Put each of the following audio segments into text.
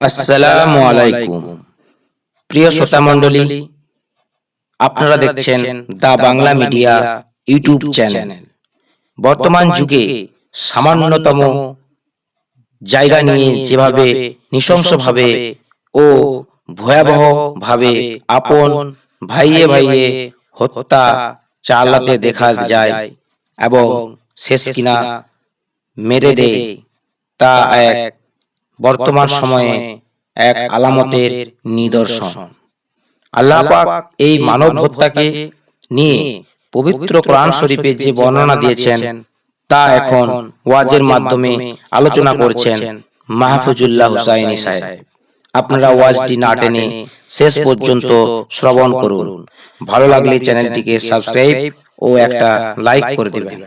আসসালামু আলাইকুম। প্রিয় শ্রোতা মণ্ডলী আপনারা দেখছেন the Bangla media YouTube channel. বর্তমান যুগে সামান্যতম জায়গা নিয়ে যেভাবে নৃশংসভাবে ও ভয়াবহভাবে আপন ভাইয়ে ভাইয়ে হত্যা চালাতে দেখা যায় এবং শেষ কিনা মেরে দেয়, তা এক বর্তমান সময়ে এক আলামতের নিদর্শন। আল্লাহ পাক এই মানব হত্যাকে নিয়ে পবিত্র কোরআন শরীফে যে বর্ণনা দিয়েছেন তা এখন ওয়াজের মাধ্যমে আলোচনা করছেন মাহফুজুল্লাহ হুসাইনি সাহেব। আপনারা ওয়াজটি না টেনে শেষ পর্যন্ত শ্রবণ করুন। ভালো লাগলে চ্যানেলটিকে সাবস্ক্রাইব ও একটা লাইক করে দেবেন।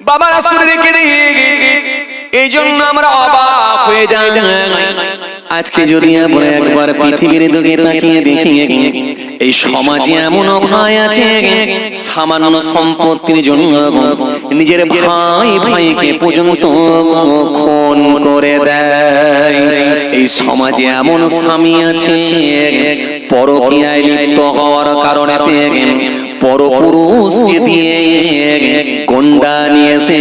বাবা রাসূল রেখে দিয়ে এই জন্য আমরা অবাক হয়ে যাই। আজকে যদি আমরা একবার পৃথিবীর দিকে তাকিয়ে দেখি এই সমাজে এমন অভাই আছে সামান্য সম্পত্তির জন্য নিজের ভাই ভাইকে পর্যন্ত খুন করে দেয়। এই সমাজে এমন স্বামী আছে পরকীয়ায় লিপ্ত হওয়ার কারণে পরপুরুষকে দিয়ে গন্ডা নিয়ে এসে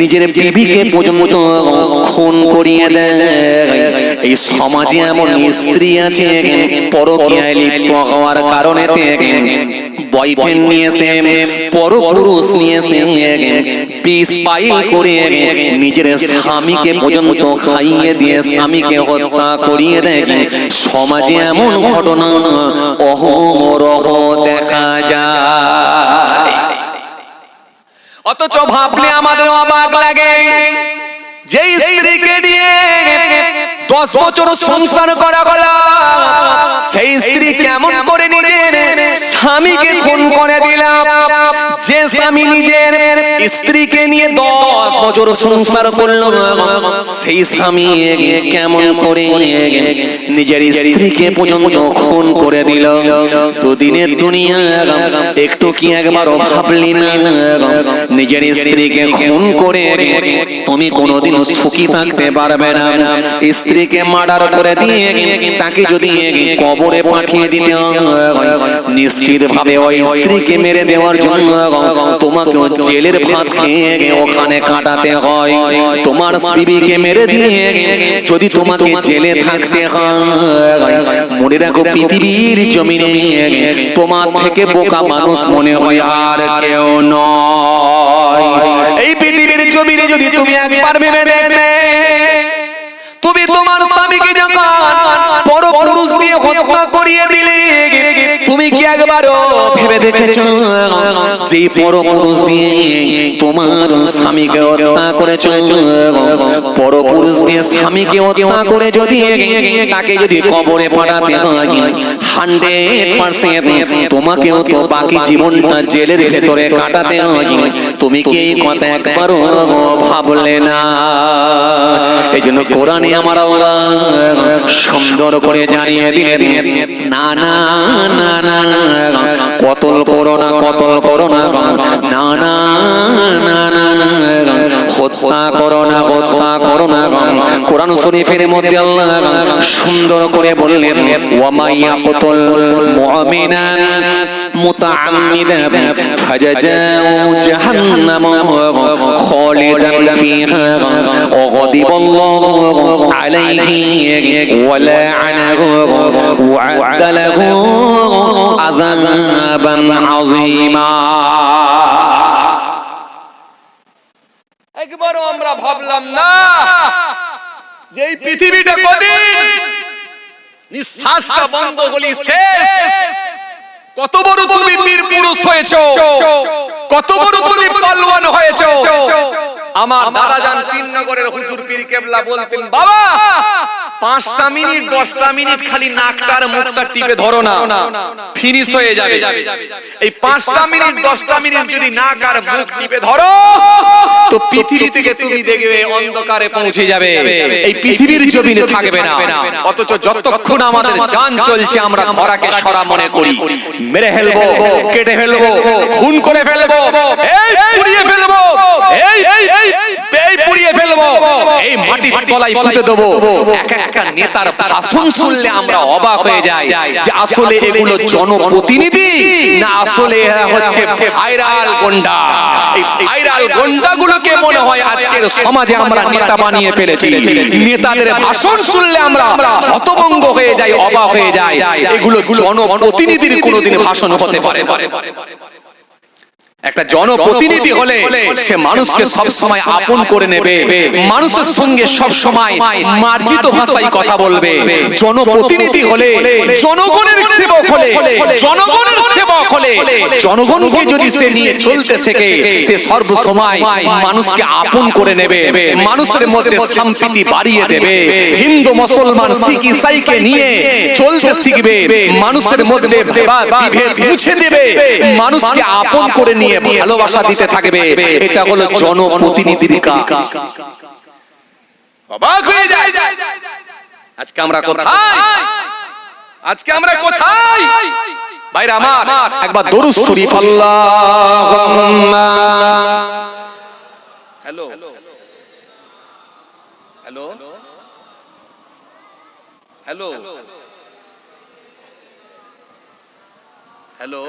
নিজের বিবিকে পর্যন্ত খুন করিয়ে দেয়। এই সমাজে এমন স্ত্রী আছে পরকীয়ায় লিপ্ত হওয়ার কারণে বয়ফ্রেন্ড নিয়েছে পরপুরুষ নিয়েছে। পিস পাইল করে নিজের স্বামীকে পর্যন্ত খাইয়ে দিয়ে স্বামীকে হত্যা করিয়ে দেয়। সমাজে এমন ঘটনা অহরহ দেখা যায় অথচ ভাবলে আমাদের অবাক লাগে। যে স্ত্রীকে দিয়ে দশ বছর সংসার করা গলা সেই স্ত্রী কেমন করে নিজের স্বামীকে খুন করে দিলাম। যে স্বামী নিজের স্ত্রীকে নিয়ে দশ বছর সংসার করল, সেই স্বামী কেমন করে নিজের স্ত্রীকে পর্যন্ত খুন করে দিল। তো দিনের দুনিয়া, একটু কি একবার ভাবলি না? নিজের স্ত্রীকে খুন করে তুমি কোনোদিন সুখী থাকতে পারবে না। স্ত্রীকে মার্ডার করে দিয়ে তাকে যদি কবরে পাঠিয়ে দিতে নিশ্চিত ভাবে ওই স্ত্রীকে মেরে দেওয়ার জন্য তোমাকে জেলের ভাত খেয়ে ওখানে কাটাতে হয়। তোমার স্ত্রীকে মেরে দিয়ে যদি তোমাকে জেলে থাকতে হয়, মনে রাখো পৃথিবীর জমিনে তোমার থেকে বোকা মানুষ মনে হয় আর কেউ নয়। এই পৃথিবীর জমিনে যদি তুমি একবার ভেবে দেখবে তুমি তোমার স্বামীকে যখন পর পুরুষ দিয়ে হত্যা দিলে তুমি কি একবারও ভেবে দেখেছ? যে পর পুরুষ দিয়ে তোমার স্বামীকে হত্যা করেছ? পর পুরুষ দিয়ে স্বামীকে হত্যা করে যদি তাকে যদি কবরে পাঠাতে হয়, হান্ড্রেড পার্সেন্ট তোমাকেও তো বাকি জীবনটা জেলের ভেতরে কাটাতে হয়। তুমি কি কথা একবারও ভাবলে না? জন্য কোরআনে আমার আল্লাহ সুন্দর করে জানিয়ে দিলেন, না না না না, কতল করো না, কতল করো না না না না না, হত্যা করো না, হত্যা করো না। কোরআন শরীফের মধ্যে আল্লাহ সুন্দর করে বললেন ওয়ামাইয়া কতল মুমিনান মুতাআম্মিদা ফাজাজাউ জাহান্নাম খালিদান ফিহা وغضب الله عليه ولعنه وعد له عذابا عظيما একবারও আমরা ভাবলাম না যে এই পৃথিবীটা কদিন নিঃশ্বাসটা বন্ধ হলি শেষ কত বড় তুমি বীর পুরুষ হয়েছো? কত বড় তুমি পালওয়ান হয়েছো? আমার দাদা যান তিন নগরের হুজুর পীর কেবলা বলতেন বাবা! পাঁচটা মিনিট দশটা মিনিট খালি নাকটার মুখটা টিপে ধরো না। ফিনিশ হয়ে যাবে। এই পাঁচটা মিনিট দশটা মিনিট যদি নাক আর মুখ টিপে ধরো তো পৃথিবী থেকে তুমি দেখবে অন্ধকারে পৌঁছে যাবে। এই পৃথিবীর জমিনে থাকবে না। অথচ যতক্ষণ আমাদের জান চলছে আমরা খরাকে সরা মনে করি। মেরে ফেলব কেটে ফেলব খুন করে ফেলব এই এই এই এই মাটির তলায় পুঁতে দেবো। এক একটা নেতার ভাষণ শুনলে আমরা অবাক হয়ে যাই। যে আসলে এগুলো জনপ্রতিনিধি না আসলে এরা হচ্ছে ভাইরাল গন্ডা। এই ভাইরাল গন্ডাগুলোকে মনে হয় আজকের সমাজে আমরা নেতা বানিয়ে ফেলেছি। নেতাদের ভাষণ শুনলে আমরা হতভঙ্গ হয়ে যাই অবাক হয়ে যাই। এগুলো জনপ্রতিনিধির কোনোদিন ভাষণ হতে পারে। একটা জনপ্রতিনিধি হলে সে মানুষকে সব সময় আপন করে নেবে। মানুষের সঙ্গে সব সময় মার্জিত ভাষায় কথা বলবে। জনপ্রতিনিধি হলে জনগণের সেবক হলে জনগণের সেবক হলে জনগণকে যদি সে নিয়ে চলতে শেখে সে সর্ব সময় মানুষকে আপন করে নেবে। মানুষের মধ্যে সম্প্রীতি বাড়িয়ে দেবে। হিন্দু মুসলমান শিখ ইসাইকে নিয়ে চলতে শিখবে। মানুষের মধ্যে বিভেদ মুছে দেবে। মানুষকে আপন করে নিয়ে ভালোবাসা দিতে থাকবে। এটা হলো জনপ্রতিনিধির কাজ। অবাক হয়ে যায়। আজকে আমরা কোথায়? আজকে আমরা কোথায়? ভাইরা আমার একবার দরুদ শরীফ আল্লাহুম্মা। হ্যালো। হ্যালো। হ্যালো। হ্যালো।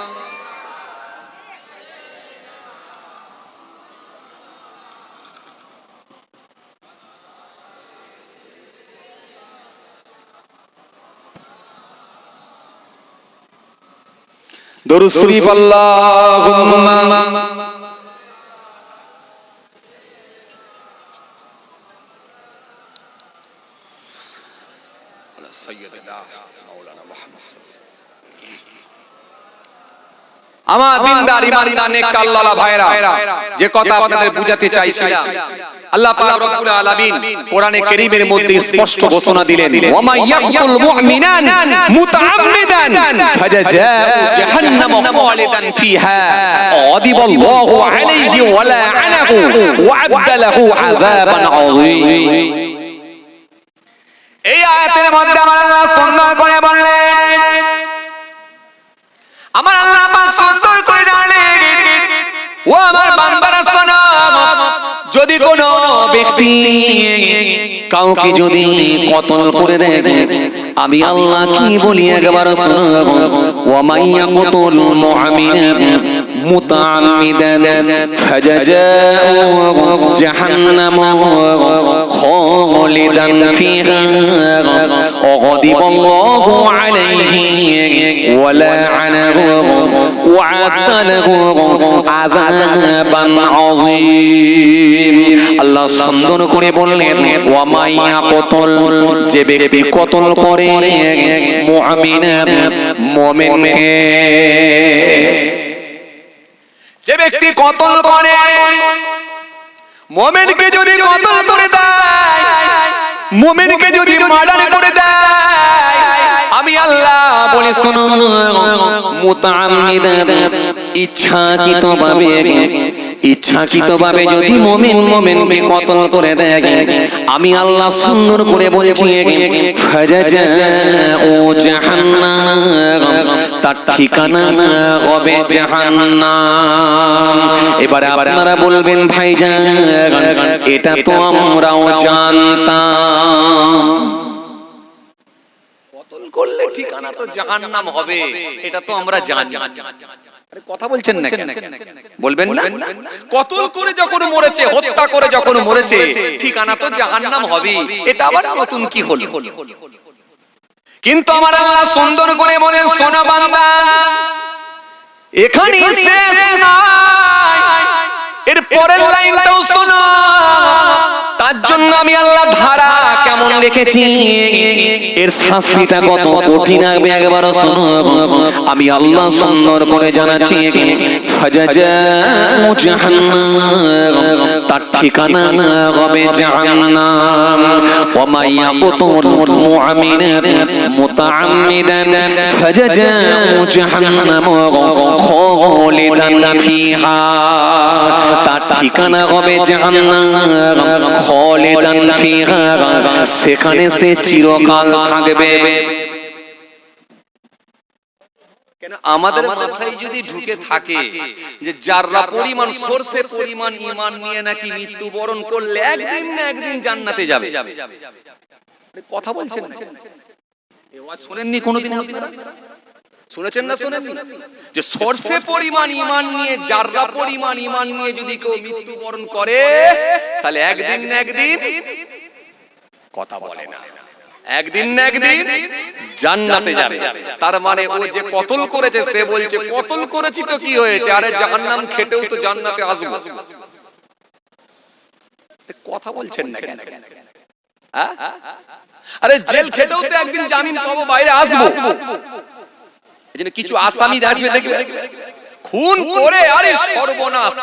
দরুদ শরীফ আল্লাহুম্মা। আমার দিনদার ইমানদার নেক আল্লাহ ভাইরা যে কথা আপনাদের বুঝাতে চাইছিলাম। আল্লাহ পাক রব্বুল আলামিন কোরআনে কারীমের মধ্যে স্পষ্ট ঘোষণা দিলেন। ওয়া মা ইয়াকতুল মুমিনান মুতাআম্মিদান ফাজাজাউ জাহান্নাম খালিদান ফিহা। আদিবাল্লাহু আলাইহি ওয়া লা'নাহু ওয়া আ'দালাহু আযাবান আযীম। এই আয়াতের মধ্যে আমার আল্লাহ সুন্দর করে বললেন আমার আল্লাহ পাক সুন্দর করে দাঁড়ালেন ও আমার বান্দারা শোনো। যদি কোন ব্যক্তি কাউকে যদি কতল করে দেয়, আমি আল্লাহ কি বলি একবার শুনব ও মাইয়া কতল মুআমিনা মুতাআম্মিদান ফাজাজাউ জাহান্নাম খালিদান ফিহা وغضب الله عليه ولعنه وعد له عذابا عظيم আল্লাহ সুন্দর করে বললেন ওয়ামাইয়া কতল যে ব্যক্তি কতল করে মুআমিনা মুমিনকে যে ব্যক্তি কতল করে, মুমিনকে যদি কতল করে দেয়, মুমিনকে যদি মার্ডার করে দেয়, আমি আল্লাহ বলে শোনো ভাবে ইচ্ছাকৃত ভাবে যদি মুমিন কতল করে দেয়, আমি আল্লাহ সুন্দর করে বলছি জাহান্নাম। তার ঠিকানা হবে জাহান্নাম। এবারে আপনারা বলবেন ভাইজান এটা তো আমরাও জানতাম। কতল করলে ঠিকানা তো জাহান্নাম হবে। এটা তো আমরা জানি। কথা বলছেন না বলবেন না? কতল করে যখন মরেছে হত্যা করে যখন মরেছে ঠিকানা তো জাহান্নাম হবে এটা আবার নতুন কি হলো? কিন্তু আমার আল্লাহ সুন্দর করে বলেন সোনা বান্দা এখানে শেষ নয় এর পরের লাইনটাও শোনো। তার জন্য আমি আল্লাহ ধারা কেমন রেখেছি। এর শাস্তিটা কত কঠিন হবে একবার শোনো। আমি আল্লাহ সুন্দর করে জানাচ্ছি ফাজাজাউ জাহান্নাম। তার ঠিকানা হবে জাহান্নাম। ওমা ইয়াকুতুল মুমিনান মুতাআম্মিদান। ফাজাজাউ জাহান্নাম খালিদান ফিহা। তার ঠিকানা হবে জাহান্নাম খালিদান ফিহা। সেখানে সে চিরকাল থাকবে। কেন? আমাদের মাথায় যদি ঢুকে থাকে যে যারা পরিমাণ সর্ষে পরিমাণ ইমান নিয়ে নাকি মৃত্যুবরণ করলে একদিন না একদিন জান্নাতে যাবে। কথা বলছেন শোনেননি কোনোদিন শুনেছেন না শোনেননি? যে সর্ষে পরিমাণ ইমান নিয়ে যারা পরিমাণ ইমান নিয়ে যদি কেউ মৃত্যুবরণ করে তাহলে একদিন না একদিন কথা বলে না। একদিন না একদিন জান্নাতে যাবে। তার মানে ও যে কতল করেছে, সে বলছে কতল করেছি তো কি হয়েছে? আরে জাহান্নাম খেটেও তো জান্নাতে আসব। কথা বলছেন না কেন? আরে জেল খেটেও তো একদিন জামিন পাবো, বাইরে আসব। কিছু আসামি দেখবে দেখবে। খুন করে আরে সর্বনাশ।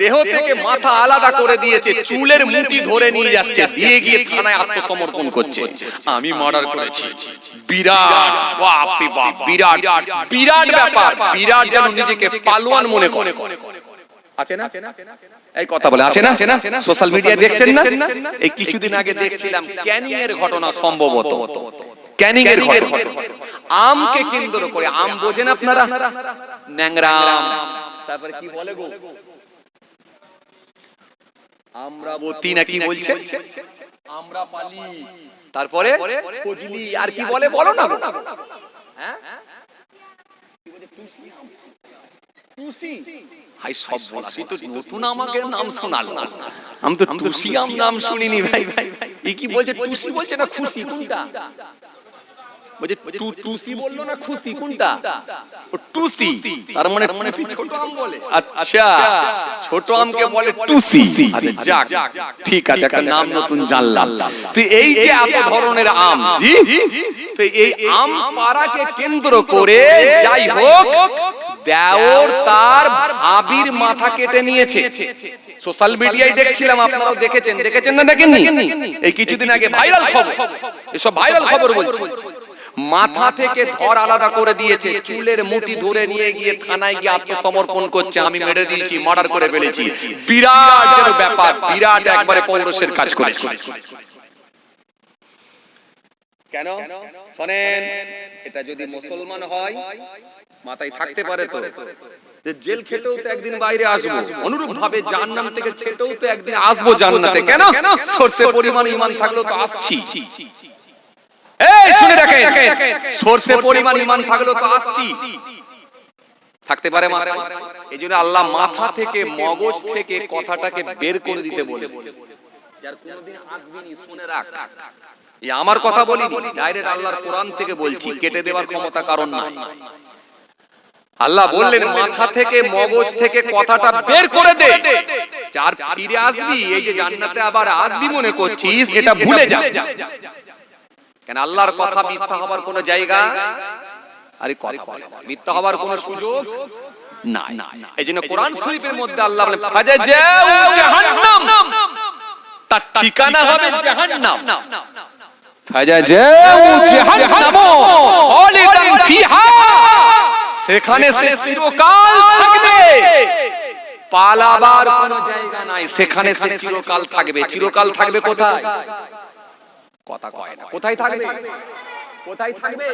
দেহ থেকে মাথা আলাদা করে দিয়েছে চুলের মুঠি ধরে নিয়ে যাচ্ছে দিয়ে গিয়ে থানায় আত্মসমর্পণ করছে। আমি মার্ডার করেছি। বিরাট বাপ বাপ বিরাট বিরাট ব্যাপার। বিরাট যেন নিজেকে পালোয়ান মনে করে। আছে না? এই কথা বলে আছে না? সোশ্যাল মিডিয়ায় দেখছেন না? এই কিছুদিন আগে দেখছিলাম ক্যানিং এর ঘটনা সম্ভবত। ক্যানিং এর ঘটনা। আমকে কেন্দ্র করে আম বোঝেন আপনারা? ন্যাংরা আম তারপরে কি বলে গো? আমরাবতী না কি বলছে? আমরা পালি। তারপরে? ফজলি। আর কি বলে বলো না হ্যাঁ? হাই সব বলা তো নতুন আমাকে নাম শোনালো। আমি তো টুসি আম নাম শুনিনি ভাই। ভাই এই কি বলছে? টুসি বলছে না খুশি? কোনটা? বলছে টু টুসি বলল না খুশি কোনটা? টুসি তার মানে টুসি ছোট আম বলে। আচ্ছা ছোট আমকে বলে টুসি আচ্ছা যাক ঠিক আছে একটা নাম নতুন জানলাম। তো এই যে এত ধরনের আম জি? তো এই আম পাড়াকে কেন্দ্র করে যাই হোক দেওর তার ভাবির মাথা কেটে নিয়েছে। সোশ্যাল মিডিয়ায় দেখছিলাম আপনারাও দেখেছেন দেখেছেন না দেখেননি? এই কিছুদিন আগে ভাইরাল খবর। এসব ভাইরাল খবর বলছে। মাথা থেকে ধর আলাদা করে দিয়েছে চুলের মুঠি ধরে নিয়ে গিয়ে থানায় গিয়ে আত্মসমর্পণ করছে আমি মেরে দিয়েছি মার্ডার করে ফেলেছি। বিরাট যেন ব্যাপার বিরাট একবারে পৌরসের কাজ করেছে। কেন? শোনেন এটা যদি মুসলমান হয় মাথায় থাকতে পারে তো। যে জেল খেটেও তো একদিন বাইরে আসব অনুরূপ ভাবে জাহান্নাম থেকে খেটেও তো একদিন আসব জান্নাতে। কেন? সরষে পরিমাণ ইমান থাকলেও তো আসছি। এই শুনে দেখেন সরষে পরিমাণ ইমান থাকলেও তো আসছি। থাকতে পারে মাথা এই জন্য আল্লাহ মাথা থেকে মগজ থেকে কথাটাকে বের করে দিতে বলে। যার কোনোদিন আসবিনি শুনে রাখ। এই আমার কথা বলি ডাইরেক্ট আল্লাহর কোরআন থেকে বলছি কেটে দেওয়ার ক্ষমতা কারণ নাই। আল্লাহ বললেন মাথা থেকে মগজ থেকে কথাটা বের করে দে। যার ফিরে আসবি এই যে জান্নাতে আবার আসবি মনে করছিস এটা ভুলে যা। কেন আল্লাহর কথা মিথ্যা হবার কোনো জায়গা? আরে কথা বলে মিথ্যা হবার কোনো সুযোগ নাই। এই জন্য কোরআন শরীফের মধ্যে আল্লাহ বলে ফাজাজাউ জাহান্নাম। তার ঠিকানা হবে জাহান্নাম। ফাজাজাউ জাহান্নাম। খালিদান ফিহা। সেখানে সে চিরকাল থাকবে। পালাবার কোনো জায়গা নাই। সেখানে সে চিরকাল থাকবে। চিরকাল থাকবে কোথায়? কথা কয় না। কোথায় থাকবে? কোথায় থাকবে?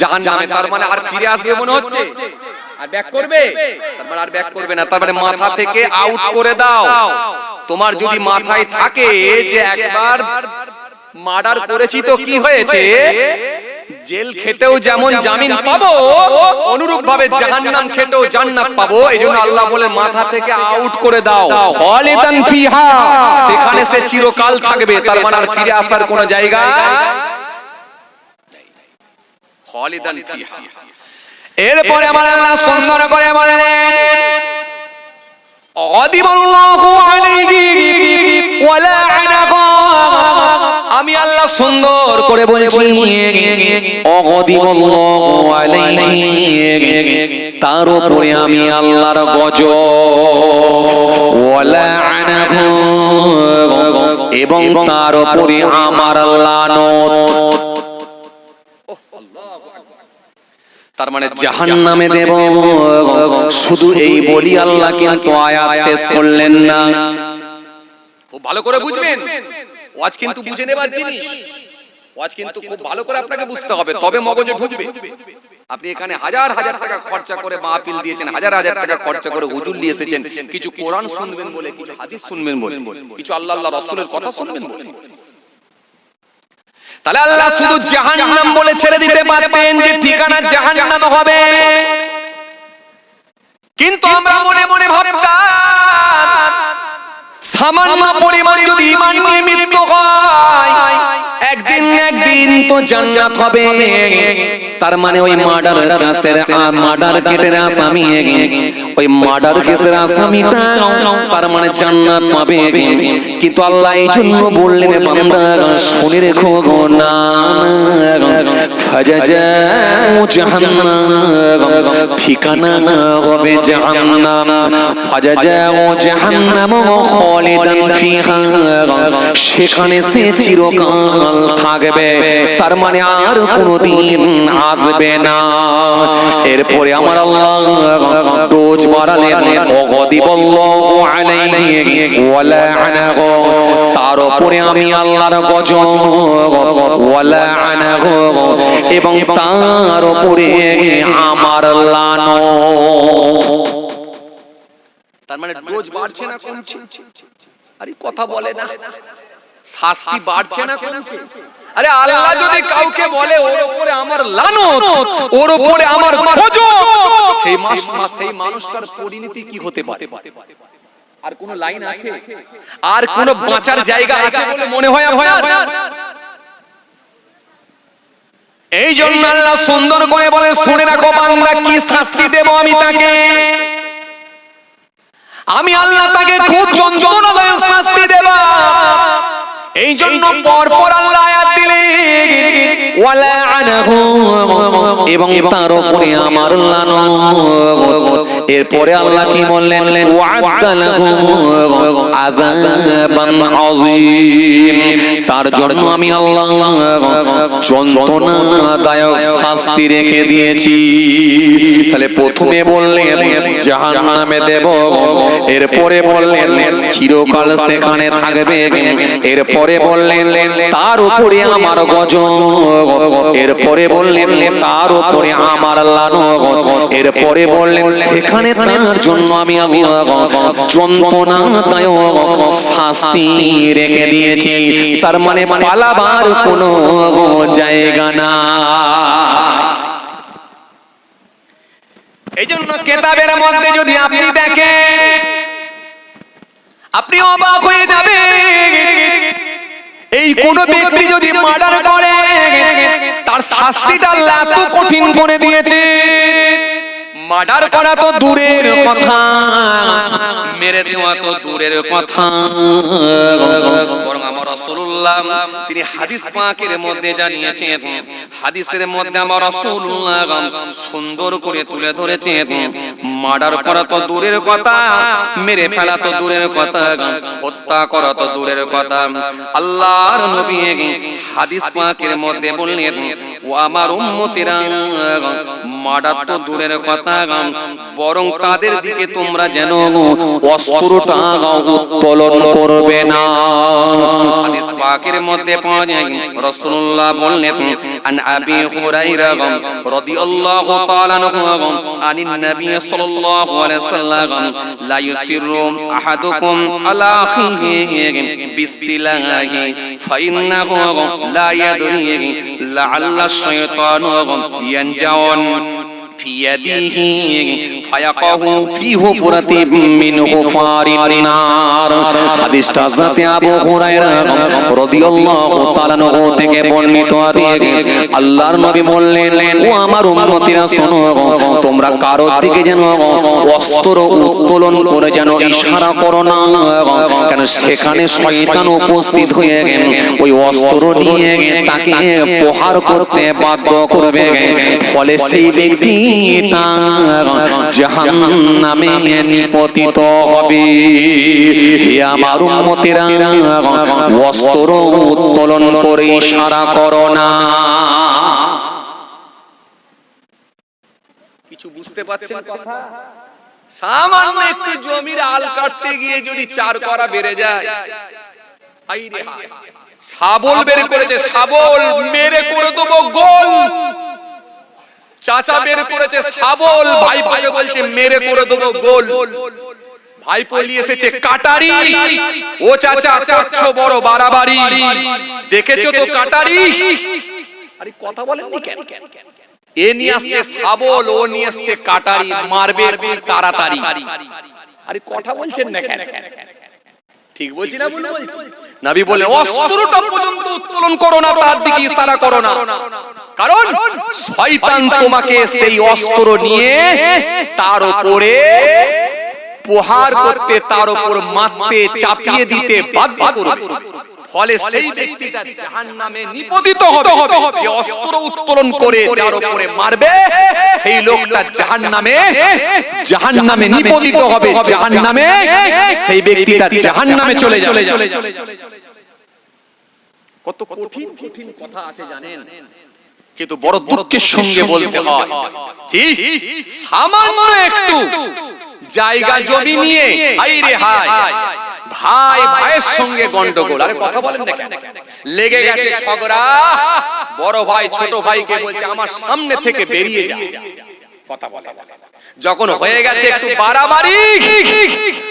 জাহান্নামে তার মানে আর ফিরে আসবে মনে হচ্ছে। আর ব্যাক করবে? তার মানে আর ব্যাক করবে না। তার মানে মাথা থেকে আউট করে দাও। তোমার যদি মাথায় থাকে যে একবার মার্ডার করেছি তো কি হয়েছে? জেল খেটেও যেমন জামিন পাবো অনুরূপ ভাবে জাহান্নাম খেটেও জান্নাত পাবো এই জন্য আল্লাহ বলে মাথা থেকে আউট করে দাও। খালিদান ফিহা। সেখানে সে চিরকাল থাকবে তার মানে আর ফিরে আসার কোনো জায়গা? খালিদান ফিহা। এরপরে আমার আল্লাহ সুন্দর করে বললেন অদিবাল্লাহু আলাইহি আমি আল্লাহ সুন্দর করে বলছি তার উপরে আমি আল্লাহর ওয়ালা এবং তার উপরে আমার লানত। তার মানে জাহান নামে দেব। শুধু এই বলি আল্লাহ কিন্তু আয়াত শেষ করলেন না। ভালো করে বুঝবেন। ওয়াজ কিন্তু বুঝে নেবার জিনিস। ওয়াজ কিন্তু খুব ভালো করে আপনাকে বুঝতে হবে তবে মগজে ঢুকবে। আপনি এখানে হাজার হাজার টাকা খরচা করে মাহফিল দিয়েছেন হাজার হাজার টাকা খরচা করে হুজুর নিয়ে এসেছেন। কিছু কোরআন শুনবেন বলে কিছু হাদিস শুনবেন বলে কিছু আল্লাহ আল্লাহ রাসূলের কথা শুনবেন বলে। তাহলে আল্লাহ শুধু জাহান্নাম বলে ছেড়ে দিতে পারবেন যে ঠিকানা জাহান্নাম হবে। কিন্তু আমরা মনে মনে ভাবতাম সামান্য পরিমাণ যদি ইমান নিয়ে মৃত্যু হয়, একদিন একদিন তো জান্নাত হবে। তার মানে ওই মার্ডার কেসের মার্ডার কেটের আসামি। ওই মার্ডার কেসের তার মানে জান্নাত পাবে। কিন্তু আল্লাহ এই জন্য বললেন বান্দা, শুনে রেখো না ফাজাজাউ জাহান্নাম, ঠিকানা হবে জাহান্নাম। ফাজাজাউ জাহান্নাম খালিদান ফিহা। সেখানে সে চিরকাল থাকবে, তার মানে আর কোনোদিন আসবে না। এরপরে আমার আল্লাহ রোজ বাড়ালেন, অগদিবল্লাহু আলাইহি ওয়ালা আনাহু। তার উপরে আমি আল্লাহর গজব, ওয়ালা আনাহু। এবং তার উপরে আমার লানত। তার মানে ডোজ বাড়ছে না কমছে? আরে কথা বলে না। শাস্তি বাড়ছে না কমছে? আরে আল্লাহ যদি কাউকে বলে, ওর উপরে আমার লানত, ওর উপরে আমার গজব সেই মাস, সেই মানুষটার পরিণতি কি হতে পারে? আর কোন লাইন আছে? আর কোন বাঁচার জায়গা আছে বলে মনে হয় আপনার? এই জন্য আল্লাহ সুন্দর করে বলে, শুনে রাখো বান্দা, কি শাস্তি দেব আমি তাকে? আমি আল্লাহ তাকে খুব যন্ত্রণাদায়ক শাস্তি দেব। এই জন্য পর পর আল্লাহ আয়াত এবং তার উপরে আমার লানত। এরপরে আল্লাহ কি বললেন তার জন্য আমি আল্লাহ যন্ত্রণাদায়ক শাস্তি রেখে দিয়েছি। তাহলে প্রথমে বললেন, জাহান্নামে দেব এরপরে বললেন, চিরকাল সেখানে থাকবে এরপরে বললেন, তার উপরে আমার গজব। এরপরে বললেন, তার উপরে আমার লানত। এরপরে বললেন, সেখানে তার জন্য আমি আল্লাহ যন্ত্রণাদায়ক শাস্তি রেখে দিয়েছি। তার মানে মানে পালাবার কোনো জায়গা না এই জন্য কেতাবের মধ্যে যদি আপনি দেখেন, আপনি অবাক হয়ে যাবে এই কোন ব্যক্তি যদি মার্ডার করে তার শাস্তিটা এত কঠিন করে দিয়েছে। মার্ডার করা তো দূরের কথা। মেরে দেওয়া তো দূরের কথা। বরং আমার রাসূলুল্লাহ তিনি হাদিস পাকের মধ্যে জানিয়েছেন হাদিসের মধ্যে আমার রাসূলুল্লাহ সুন্দর করে তুলে ধরেছেন মার্ডার করা তো দূরের কথা মেরে ফেলা তো দূরের কথা হত্যা করা তো দূরের কথা। আল্লাহর নবী হাদিস পাকের মধ্যে বললেন আমার উম্মতেরা মার্ডার তো দূরের কথা, বরং তাদের দিকে তোমরা যেন অস্ত্রটা উত্তোলন করবে না। হাদিস পাকের মধ্যে পাওয়া যায়, রাসূলুল্লাহ বললেন, আন আবি হুরায়রা রাদিয়াল্লাহু তাআলা আনহু আনিন নবী সাল্লাল্লাহু আলাইহি সাল্লাম, লা ইউসিরু আহাদুকুম আলা আখিহি বিসিলাহি ফাইন্নাহু লা ইয়াদরি লাআল্লা الشيطان ينجون في يده فيقه في حفرة من حفار النار হাদিসটা যাতে আবু হুরায়রা রাদিয়াল্লাহু তাআলা নহ থেকে বর্ণিত আছে আল্লাহর নবী বললেন ও আমার উম্মতিরা শোনো তোমরা কারোর দিকে যেন অস্ত্র উত্তোলন করে যেন ইশারা করো না কেন সেখানে শয়তান উপস্থিত হয়ে গেল ওই অস্ত্র নিয়ে তাকে প্রহার করতে বাধ্য করবে ফলে সেই ব্যক্তিটা জাহান্নামে নিপতিত হবে। আমার উম্মতেরা অস্ত্র উত্তোলন করে ইশারা করো না। কিছু বুঝতে পারছেন কথা? সামান্য একটু জমির আল কাটতে গিয়ে যদি চার করা বেড়ে যায়। শাবল বের করেছে, শাবল। মেরে করে দেবো গোল। চাচা বের করেছে শাবল ভাই ভাই বলছে মেরে করে দেবো গোল। ভাই পলি এসেছে কাটারি। ও চাচা করছ বড় বাড়াবাড়ি। দেখেছ তো কাটারি? আরে কথা বলেননি কেন? এ নিয়ে আসছে শাবল ও নিয়ে আসছে কাটারি। মারবে তাড়াতাড়ি। আরে কথা বলছেন না কেন? ঠিক বলছি না ভুল বলছি। নবী বলে অস্ত্রটা পর্যন্ত উত্তোলন করো না তার দিকে ইশারা করো না। কারণ শয়তান তোমাকে সেই অস্ত্র নিয়ে তার উপরে প্রহার করতে তার উপর মারতে চাপিয়ে দিতে বাধ্য করবে। ফলে সেই ব্যক্তিটা জাহান্নামে নিপতিত হবে। যে অস্ত্র উত্তোলন করে যার উপরে মারবে সেই লোকটা জাহান্নামে জাহান্নামে নিপতিত হবে। জাহান্নামে সেই ব্যক্তিটা জাহান্নামে চলে চলে চলে কত কঠিন কঠিন কথা আছে জানেন। কিন্তু বড় দুঃখের সঙ্গে বলতে হয়। জি সামান্য একটু। জায়গা জমি নিয়ে। হাই রে হাই। ভাই ভাইয়ের সঙ্গে গন্ডগোল। আরে কথা বলেন না কেন? লেগে গেছে ঝগড়া। বড় ভাই ছোট ভাইকে বলছে আমার সামনে থেকে বেরিয়ে যা। কথা বলে যখন হয়ে গেছে একটু বাড়াবাড়ি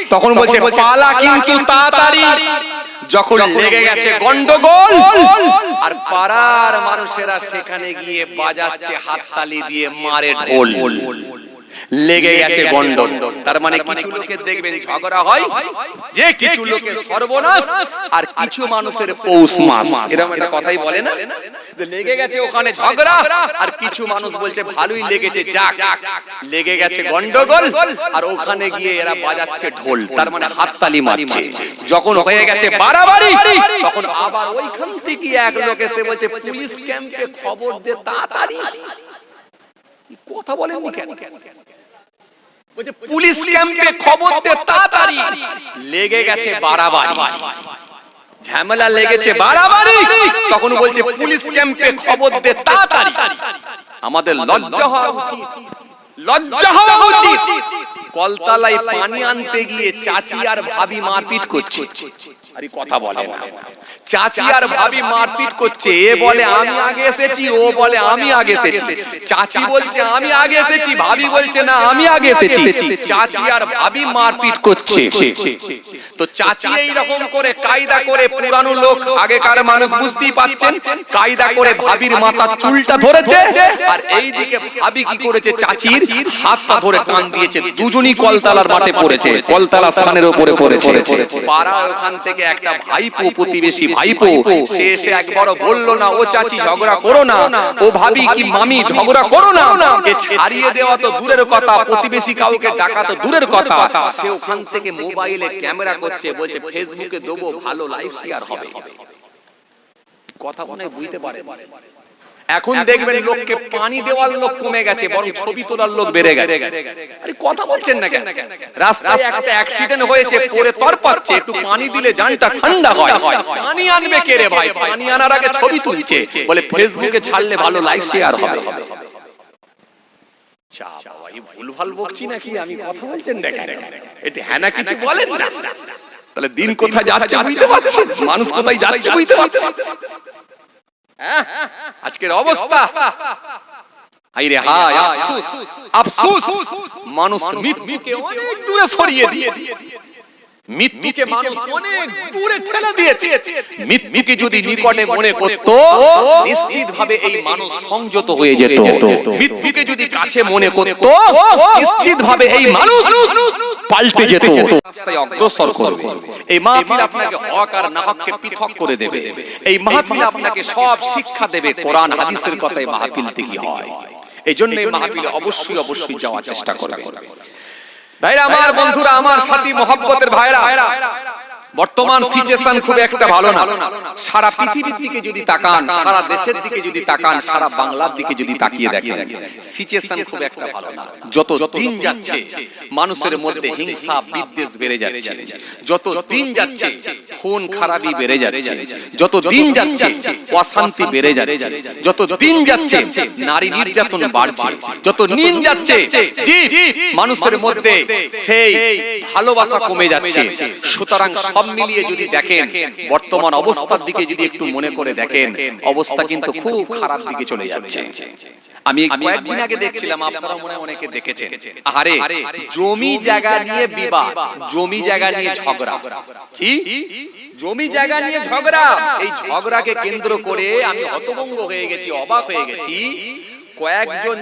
তখন বলছে পালা কিন্তু তাড়াতাড়ি। যখন লেগে গেছে গন্ডগোল। আর পাড়ার মানুষেরা সেখানে গিয়ে বাজাচ্ছে হাততালি দিয়ে মারে ঢোল। লেগে গেছে গন্ডন তার মানে কিছু লোকের দেখবেন ঝগড়া হয় যে কিছু লোকের সর্বনাশ আর কিছু মানুষের পৌষ মাস এরকম একটা কথাই বলে না? লেগে গেছে ওখানে ঝগড়া। আর কিছু মানুষ বলছে ভালোই লেগেছে যাক। লেগে গেছে গন্ডগোল আর ওখানে গিয়ে এরা বাজাচ্ছে ঢোল। তার মানে হাততালি মারছে। যখন হয়ে গেছে বাড়াবাড়ি তখন আবার ওইখান থেকে এক লোক এসে বলছে পুলিশ ক্যাম্পে খবর দে তাড়াতাড়ি। কথা বলেননি কেন? পুলিশ ক্যাম্পে খবর দে তাড়াতাড়ি। লেগে গেছে বাড়াবাড়ি। ঝামেলা লেগেছে বাড়াবাড়ি। তখন বলছে পুলিশ ক্যাম্পে খবর দে তাড়াতাড়ি। আমাদের লজ্জা হওয়া উচিত। লজ্জা হওয়া উচিত। কলতলায় পানি আনতে গিয়ে চাচি আর ভাবি মারপিট করছে। আরে কথা বলে না। চাচি আর ভাবি মারপিট করছে। এ বলে, আমি আগে এসেছি, ও বলে, আমি আগে এসেছি। চাচি বলছে, আমি আগে এসেছি। ভাবি বলছে, না, আমি আগে এসেছি। চাচি আর ভাবি মারপিট করছে। তো চাচি এই রকম করে কায়দা করে পুরানো লোক, আগেকার মানুষ বুঝতেই পাচ্ছেন, কায়দা করে ভাবির মাথা চুলটা ধরেছে, আর এই দিকে ভাবি কি করেছে চাচির? হাতটা ধরে টান দিয়েছে। দুজনই কলতলার মাঠে পড়েছে। কলতলা স্থানের উপরে পড়েছে। পাড়া ওখান থেকে একটা ভাইপো প্রতিবেশী ভাইপো। সে এসে একবারও বলল না ও চাচি ঝগড়া করো না। ও ভাবি কি মামি ঝগড়া করো না? এ ছাড়িয়ে দেওয়া তো দূরের কথা প্রতিবেশী কাউকে ডাকা তো দূরের কথা। সে ওখান থেকে মোবাইলে ক্যামেরা করছে বলছে ফেসবুকে দেবো ভালো লাইভ শেয়ার হবে। কথা মনে বুঝতে পারে এখন দেখবেন লোককে পানি দেওয়ার লোক কমে গেছে বরং ছবি তোলার লোক বেড়ে গেছে। আরে কথা বলছেন না কেন? রাস্তায় একটা অ্যাক্সিডেন্ট হয়েছে পরে তর পাচ্ছে একটু পানি দিলে জানটা ঠান্ডা হয়। পানি আনবে কে রে ভাই? পানি আনার আগে ছবি তুলছে। বলে ফেসবুকে ছাড়লে ভালো লাইক শেয়ার হবে। চা বাবা, বকছি নাকি? আমি কথা বলছেন দেখেন এটা কিছু বলেন না। তাহলে দিন কোথায় যাচ্ছে বুঝতে পারছেন মানুষ কোথায় যাচ্ছে বুঝতে পারছেন হ্যাঁ? আজকের অবস্থা। আইরে হাই আফসোস। আফসোস। মানুষ মৃত্যুকে অনেক দূরে সরিয়ে দিয়েছে। মৃত্যুকে মানুষ অনেক দূরে ঠেলে দিয়েছে। মৃত্যুকে যদি নিকটে মনে করত এই মানুষ সংযত হয়ে যেত। মৃত্যুকে যদি কাছে মনে করত এই মানুষ পাল্টে যেত। রাস্তায় অগ্রসর করবে। এই মাহফিল আপনাকে হক আর নাহককে পৃথক করে দেবে। এই মাহফিল আপনাকে সব শিক্ষা দেবে কোরআন হাদিসের কথাই মাহফিল থেকে হয়। এই জন্য এই মাহফিলে অবশ্যই অবশ্যই যাওয়ার চেষ্টা করবে। ভাইরা আমার বন্ধুরা আমার সাথী মোহাম্মতের ভাইরা। বর্তমান সিচুয়েশন খুব একটা ভালো না। সারা পৃথিবীর দিকে যদি তাকান সারা দেশের দিকে যদি তাকান সারা বাংলার দিকে যদি তাকিয়ে দেখেন সিচুয়েশন খুব একটা ভালো না। যত দিন যাচ্ছে মানুষের মধ্যে হিংসা বিদ্বেষ বেড়ে যাচ্ছে। যত দিন যাচ্ছে খুন খারাপি বেড়ে যাচ্ছে। যত দিন যাচ্ছে অশান্তি বেড়ে যাচ্ছে। যত দিন যাচ্ছে নারী নির্যাতন বাড়ছে। যত দিন যাচ্ছে মানুষের মধ্যে সেই ভালোবাসা কমে যাচ্ছে সুতরাং সব মিলিয়ে যদি দেখেন বর্তমান অবস্থার দিকে যদি একটু মনে করে দেখেন অবস্থা কিন্তু খুব খারাপ দিকে চলে যাচ্ছে। আমি কয়েকদিন আগে দেখছিলাম আপনারা মনে অনেকে দেখেছেন? আরে জমি জায়গা নিয়ে বিবাদ জমি জায়গা নিয়ে ঝগড়া। জি জমি জায়গা নিয়ে ঝগড়া। এই ঝগড়াকে কেন্দ্র করে আমি হতভঙ্গ হয়ে গেছি অবাক হয়ে গেছি। কয়েকজন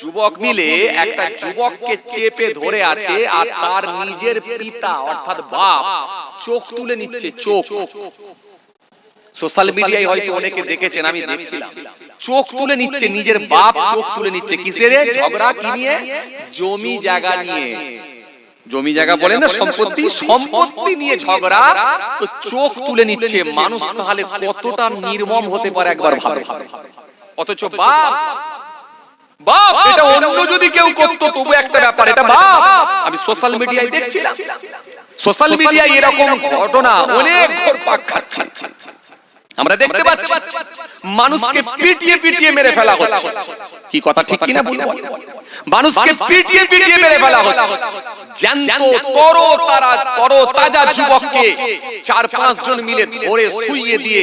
যুবক মিলে একটা যুবককে চেপে ধরে আছে আর তার নিজের পিতা, অর্থাৎ বাপ, চোখ তুলে নিচ্ছে, চোখ। সোশ্যাল মিডিয়ায় হয়তো অনেকে দেখেছেন, আমি দেখছিলাম। চোখ তুলে নিচ্ছে, নিজের বাপ চোখ তুলে নিচ্ছে। কিসের ঝগড়া কি নিয়ে? জমি জায়গা নিয়ে। জমি জায়গা বলে না, সম্পত্তি? সম্পত্তি নিয়ে ঝগড়া। তো চোখ তুলে নিচ্ছে। মানুষ তাহলে কতটা নির্মম হতে পারে একবার ভাবে। অথচ বাপ বাপ এটা অন্য যদি কেউ করতো তবু একটা ব্যাপার এটা বাপ আমি সোশ্যাল মিডিয়ায় দেখছিলাম সোশ্যাল মিডিয়ায় এরকম ঘটনা অনেক ঘোরপাক খাচ্ছে আমরা দেখতে পাচ্ছি মানুষকে পিটিয়ে পিটিয়ে মেরে ফেলা হচ্ছে। কি কথা ঠিক কিনা বলব? মানুষকে পিটিয়ে পিটিয়ে মেরে ফেলা হচ্ছে। জ্যান্ত তর তারা তর তাজা যুবককে চার পাঁচ জন মিলে ধরে শুইয়ে দিয়ে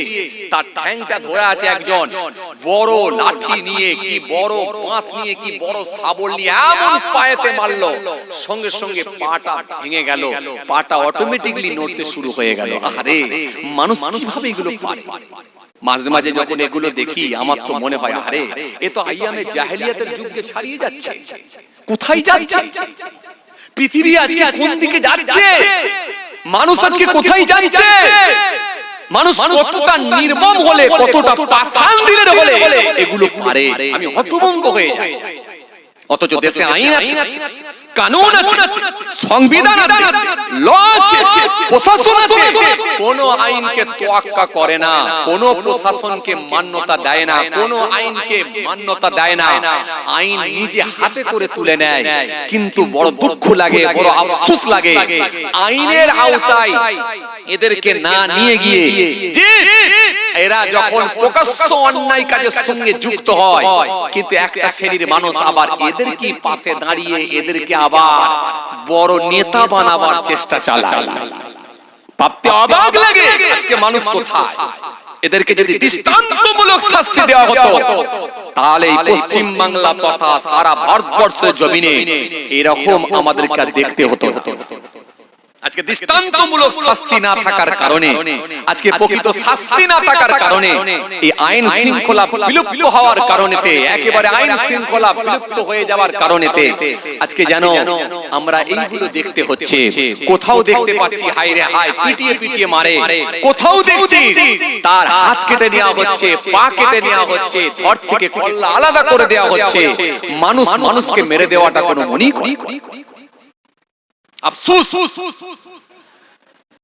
তার ঠ্যাংটা ধরে আছে একজন। বড় লাঠি নিয়ে কি বড় বাঁশ নিয়ে কি বড় শাবল নিয়ে এমন পায়েতে মারলো। সঙ্গে সঙ্গে পাটা ভেঙে গেল। পাটা অটোমেটিকলি নড়তে শুরু হয়ে গেল। আরে মানুষ কীভাবে এগুলো পারে মাঝে মাঝে যখন এগুলো দেখি, আমার তো মনে হয়, আরে, এ তো আইয়ামে জাহেলিয়াতের যুগকে ছাড়িয়ে যাচ্ছে। কোথায় যাচ্ছে? পৃথিবী আজকে কোন দিকে যাচ্ছে? মানুষ আজকে কোথায় যাচ্ছে? মানুষ কতটা নির্মম হলে, কতটা পাষাণ দিলের হলে, এগুলো পারে আমি হতভম্ব হয়ে যাই। অথচ দেশে আইন আছে কানুন আছে সংবিধান আছে ল আছে প্রশাসন আছে কোন আইনকে তোয়াক্কা করে না কোন প্রশাসনকে মান্যতা দেয় না কোন আইনকে মান্যতা দেয় না। আইন নিজে হাতে করে তুলে নেয় কিন্তু বড় দুঃখ লাগে বড় আফসোস লাগে। আইনের আওতায় এদেরকে না নিয়ে গিয়ে এরা যখন প্রকাশ্য অন্যায় কাজের সঙ্গে যুক্ত হয় কিন্তু একটা শ্রেণির মানুষ আবার এদেরকে পাশে দাঁড়িয়ে এদেরকে আবার বড় নেতা বানাবার চেষ্টা চালায় ভাবতে অবাক লাগে আজকে মানুষ কোথায় এদেরকে যদি দৃষ্টান্তমূলক শাস্তি দেওয়া হতো, তাহলে এই পশ্চিম বাংলা তথা সারা ভারতবর্ষের জমিনে এরকম আমাদেরকে দেখতে হতো। আজকে দৃষ্টান্তমূলক শাস্তি না থাকার কারণে আজকে প্রকৃত শাস্তি না থাকার কারণে এই আইন শৃঙ্খলা বিলুপ্ত হওয়ার কারণেতে একেবারে আইন শৃঙ্খলা বিলুপ্ত হয়ে যাওয়ার কারণেতে আজকে জানো আমরা এইগুলো দেখতে হচ্ছে কোথাও দেখতে পাচ্ছি হাই রে হাই পিটিয়ে পিটিয়ে মারে কোথাও দেখছি তার হাত কেটে নেওয়া হচ্ছে পা কেটে নেওয়া হচ্ছে ধর থেকে কল্লা আলাদা করে দেওয়া হচ্ছে মানুষ মানুষকে মেরে দেওয়াটা কোনো করে আফসোস